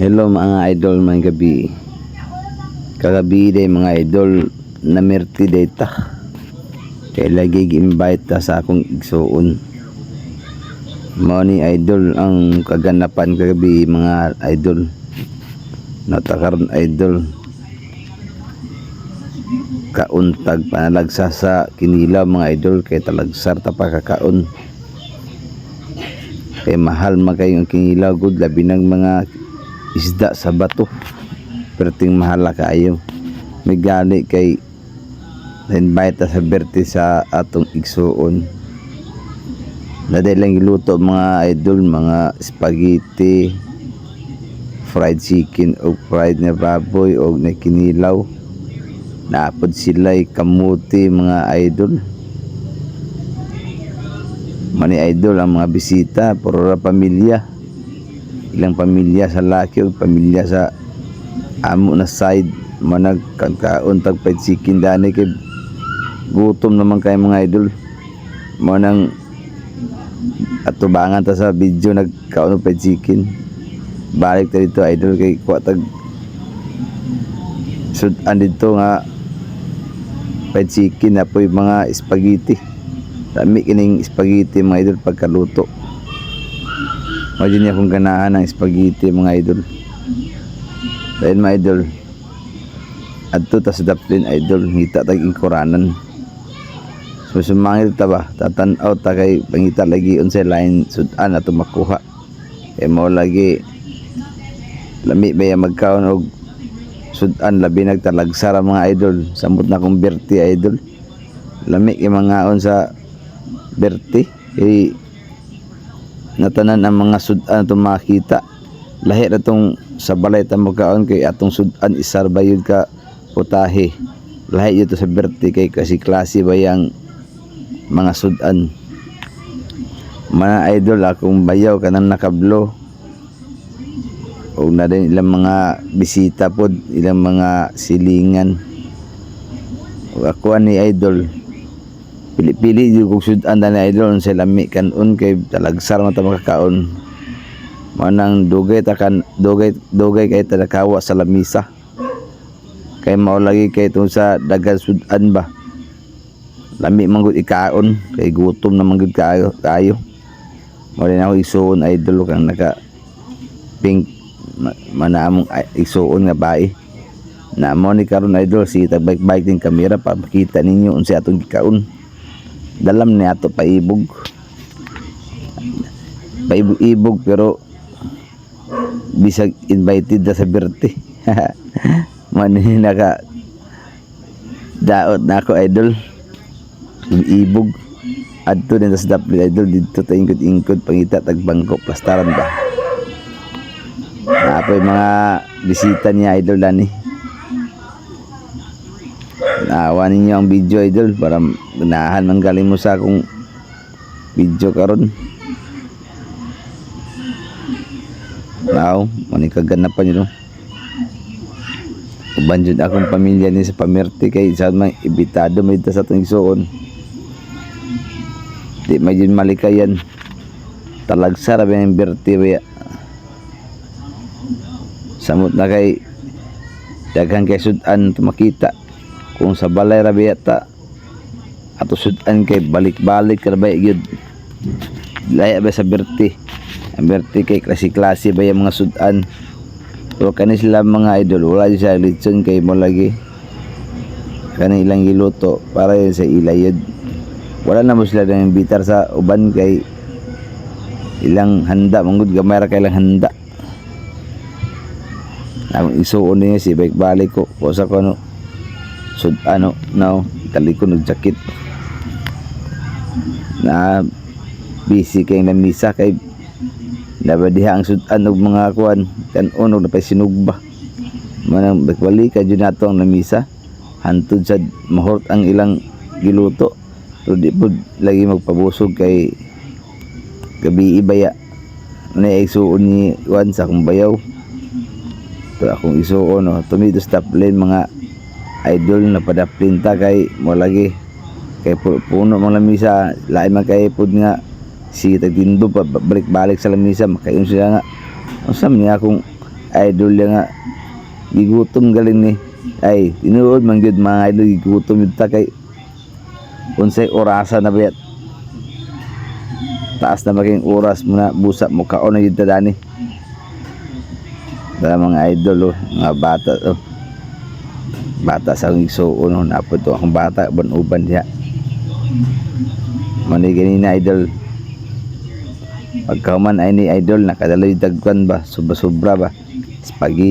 Hello mga idol mga gabi. Kagabi day mga idol na merti data. Kaya lagi invite ta sa akong igsuon. Mao ni idol ang kaganapan kagabi mga idol. Natakaron idol. Kauntag panalagsa sa kinilaw mga idol kay talagsar ta pa kakaon. Kay mahal magayong kinilaw gud labi ng mga isda sa bato. Perting mahala kaayo may gali kay invite sa berti sa atong igsuon Naday lang iluto mga idol mga spaghetti fried chicken o fried na baboy o na kinilaw. Naapod sila'y kamuti mga idol. Mani idol ang mga bisita puro pamilya ilang pamilya sa laki o pamilya sa amo na side. Manag kagkaon tagpay chicken dani kay gutom naman kay mga idol. Mo nang atubangan ta sa video nagkaon pa chicken balik ta dito idol kay kuha tag sudan dito nga pa chicken na po yung mga spaghetti. Dami kining spaghetti mga idol pagkaluto Imagine niya kung ganahan ng spaghetti mga idol. Dahil mga idol, adto ta sa daplin idol, ngita tag ingkuranan. So sumangil ta ba, tatanaw ta kay pangita lagi unsay line sudan ato makuha. Kay mo lagi lami ba yung magkaon og sudan labi nagtalagsara mga idol. Samot na kong berti idol. Lami kay mga on sa berti. Kay natanan ang mga sudan itong makita. Lahi na itong sa balay ta kay atong sudan isar ba yun ka putahe lahi ito sa berti kay kasi klase ba yung mga sudan? Mga idol akong bayaw kanang nakablo. O na din ilang mga bisita pod ilang mga silingan. O ako ni idol pili-pili yung kung sudan na idol sa lami kanon kay talagsar man ta makakaon. Manang dugay ta kan dugay dugay kay ta nakawa sa lamisa. Kay mao lagi kay tong sa dagan sudan ba. Lami man gud ikaon kay gutom na man gud kayo kayo mo rin ako isuon idol kang naka pink ma- manaamong ay- isuon nga bae. Na mo ni karon idol si bike bike din kamera para makita ninyo unsa atong gikaon dalam ni ato paibog. Paibog-ibog pero bisag invited na sa birthday. Mani naka daot na ako idol. Ibog. Adto din sa dapli idol. Dito ta ingkod-ingkod pangita tag bangko plastaran ba? Na po mga bisita niya idol dani naawa ninyo ang video idol para ganahan man galing mo sa akong video karon Now, manikaganapan nyo. Uban jud akong pamilya ni sa pamirti kay sa may ibitado may sa atong igsuon. Di may jud malikayan. Talagsa ra ba yung birti ba Samot na kay daghan kay sudan to makita kung sa balay ra biya ta ato sudan kay balik-balik ra ba laya ba sa birti ang kay klase-klase ba yung mga sudan? Pero kani sila mga idol wala di sa litson kay mo lagi. Kani ilang giluto para yun sa ilayod wala na mo sila nang bitar sa uban kay ilang handa. Manggod gamay ra kay ilang handa. Ang isuon niya si bike balik ko ko sa kono sud ano now taliko nag jacket. Na busy kay na misa kay nabadiha ang sudan og mga kuan kan uno na pa sinugba. Manang balik ka jud nato ang namisa. Hantud sa mahort ang ilang giluto. Pero di pud lagi magpabusog kay gabi ibaya. Na isuon ni kuan sa akong bayaw? To akong isuon no tumito stop lane mga idol na padaplin ta kay mo lagi. Kay pu- puno mga lamisa lain man kay pud nga. Si tagtindo pa balik-balik sa lamisa makayon sila nga. Usam niya akong idol ya nga. Gigutom galing ni ay tinuod man gyud mga idol gigutom yun ta kay unsay orasa na bayat taas na maging oras mo na busa mo kaon na yun ta dani. Mga idol oh, mga bata oh. Bata sa akong igsuon oh, napod to akong bata ban uban diha. Mani ganina idol. Pagka man ay ni idol nakadala yung dagkwan ba, sobra-sobra ba. Spaghetti